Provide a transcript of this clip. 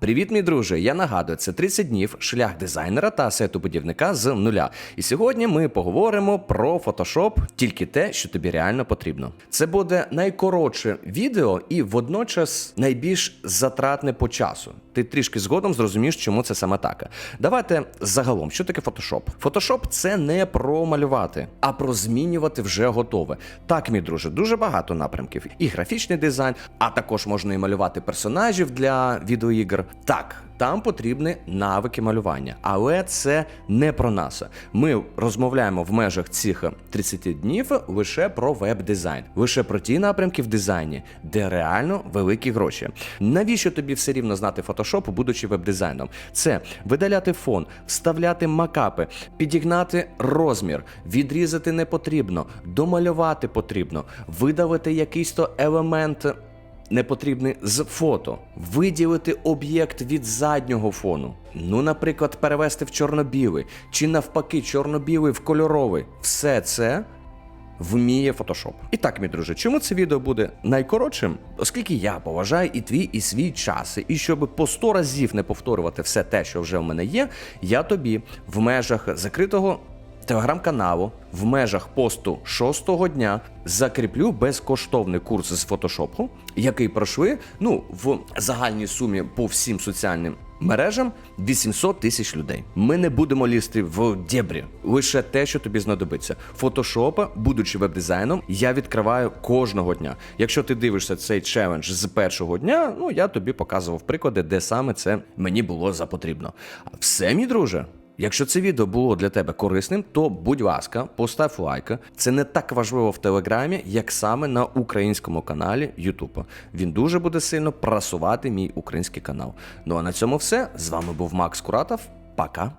Привіт, мій друже! Я нагадую, це 30 днів шлях дизайнера та сету будівника з нуля. І сьогодні ми поговоримо про Photoshop, тільки те, що тобі реально потрібно. Це буде найкоротше відео і водночас найбільш затратне по часу. Ти трішки згодом зрозумієш, чому це саме так. Давайте загалом, що таке фотошоп? Фотошоп – це не про малювати, а про змінювати вже готове. Так, мій друже, дуже багато напрямків. І графічний дизайн, а також можна і малювати персонажів для відеоігр. Так, там потрібні навики малювання, але це не про нас. Ми розмовляємо в межах цих 30 днів лише про веб-дизайн, лише про ті напрямки в дизайні, де реально великі гроші. Навіщо тобі все рівно знати Photoshop, будучи веб-дизайном? Це видаляти фон, вставляти макапи, підігнати розмір, відрізати не потрібно, домалювати потрібно, видалити якийсь то елемент непотрібний з фото, виділити об'єкт від заднього фону. Ну, наприклад, перевести в чорно-білий, чи навпаки, чорно-білий в кольоровий. Все це вміє Photoshop. І так, мій друже, чому це відео буде найкоротшим? Оскільки я поважаю і твій, і свій час, і щоб по 100 разів не повторювати все те, що вже в мене є, я тобі в межах закритого телеграм-каналу в межах посту шостого дня закріплю безкоштовний курс з фотошопу, який пройшли ну в загальній сумі по всім соціальним. Мережам 800 тисяч людей. Ми не будемо лізти в дєбрі, лише те, що тобі знадобиться. Фотошопа, будучи веб-дизайном, я відкриваю кожного дня. Якщо ти дивишся цей челендж з першого дня, ну я тобі показував приклади, де саме це мені було за потрібно. Все, мій друже. Якщо це відео було для тебе корисним, то будь ласка, постав лайк. Це не так важливо в Телеграмі, як саме на українському каналі Ютуба. Він дуже буде сильно прасувати мій український канал. Ну а на цьому все. З вами був Макс Куратов. Пока.